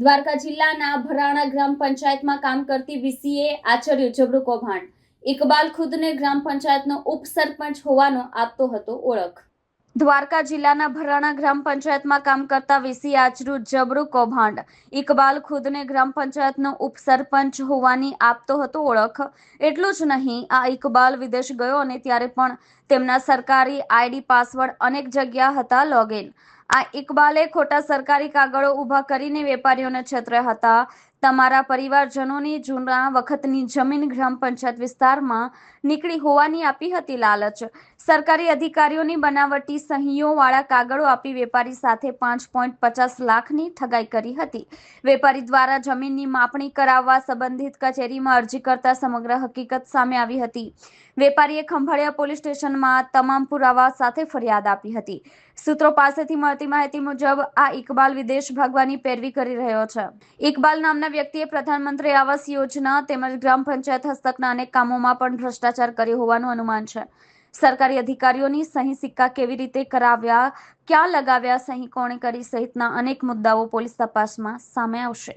દ્વારકા જિલ્લાના ભરાણા ગ્રામ પંચાયતમાં કામ કરતી વીસીએ આચર્યું જબરુ કૌભાંડ. ઇકબાલ ખુદને ગ્રામ પંચાયતનો ઉપસરપંચ હોવાનો આપતો હતો ઓળખ. દ્વારકા જિલ્લાના ભરાણા ગ્રામ પંચાયતમાં કામ કરતા વીસી આચરુ જબરુ કૌભાંડ. ઇકબાલ ખુદને ગ્રામ પંચાયતનો ઉપસરપંચ હોવાની આપતો હતો ઓળખ. એટલું જ નહીં, આ ઇકબાલ વિદેશ ગયો અને ત્યારે પણ તેમના સરકારી આઈડી પાસવર્ડ અનેક જગ્યા હતા લોગિન આ ઇકબાલે ખોટા સરકારી કાગળો ઊભા કરીને વેપારીઓને છેતર્યા હતા. તમારા પરિવારજનોની જૂના વખતની જમીન ગ્રામ પંચાયત વિસ્તારમાં નીકળી હોવાની આપી હતી લાલચ. સરકારી અધિકારીઓની બનાવટી સહીઓ વાળા કાગળો આપી વેપારી સાથે પાંચ પોઈન્ટ પચાસ લાખની ઠગાઈ કરી હતી. વેપારી દ્વારા જમીનની માપણી કરાવવા સંબંધિત કચેરીમાં અરજી કરતા સમગ્ર હકીકત સામે આવી હતી. વેપારીએ ખંભાળિયા પોલીસ સ્ટેશનમાં તમામ પુરાવા સાથે ફરિયાદ આપી હતી. સૂત્રો પાસેથી મળતી માહિતી મુજબ આ ઇકબાલ વિદેશ ભાગવાની પેરવી કરી રહ્યો છે. ઇકબાલ નામના વ્યક્તિએ પ્રધાનમંત્રી આવાસ યોજના તેમજ ગ્રામ પંચાયત હસ્તકના અનેક કામોમાં પણ ભ્રષ્ટાચાર કર્યો હોવાનું અનુમાન છે. સરકારી અધિકારીઓની સહી સિક્કા કેવી રીતે કરાવ્યા, ક્યાં લગાવ્યા, સહી કોણે કરી સહિતના અનેક મુદ્દાઓ પોલીસ તપાસમાં સામે આવશે.